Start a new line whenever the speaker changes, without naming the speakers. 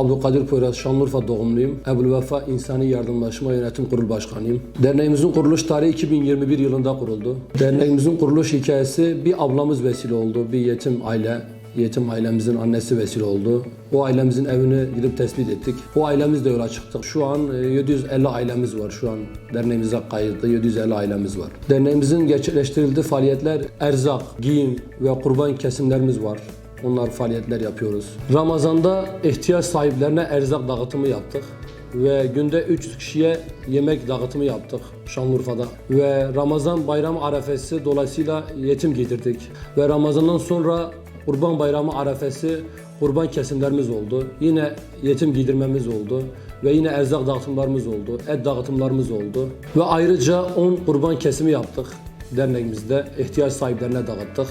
Abdülkadir Poyraz, Şanlıurfa doğumluyum. Ebu Vefa İnsani Yardımlaşma Yönetim Kurulu Başkanıyım. Derneğimizin kuruluş tarihi 2021 yılında kuruldu. Derneğimizin kuruluş hikayesi bir ablamız vesile oldu. Bir yetim aile, yetim ailemizin annesi vesile oldu. O ailemizin evini gidip tespit ettik. O ailemizle yola çıktık. Şu an e, 750 ailemiz var. Şu an derneğimize kayıtlı 750 ailemiz var. Derneğimizin gerçekleştirildiği faaliyetler erzak, giyim ve kurban kesimlerimiz var. Onlar faaliyetler yapıyoruz. Ramazan'da ihtiyaç sahiplerine erzak dağıtımı yaptık ve günde 3 kişiye yemek dağıtımı yaptık Şanlıurfa'da. Ve Ramazan bayramı arefesi dolayısıyla yetim getirdik. Ve Ramazan'dan sonra Kurban Bayramı arefesi kurban kesimlerimiz oldu. Yine yetim giydirmemiz oldu. Ve yine erzak dağıtımlarımız oldu. Et dağıtımlarımız oldu. Ve ayrıca 10 kurban kesimi yaptık derneğimizde. ihtiyaç sahiplerine dağıttık.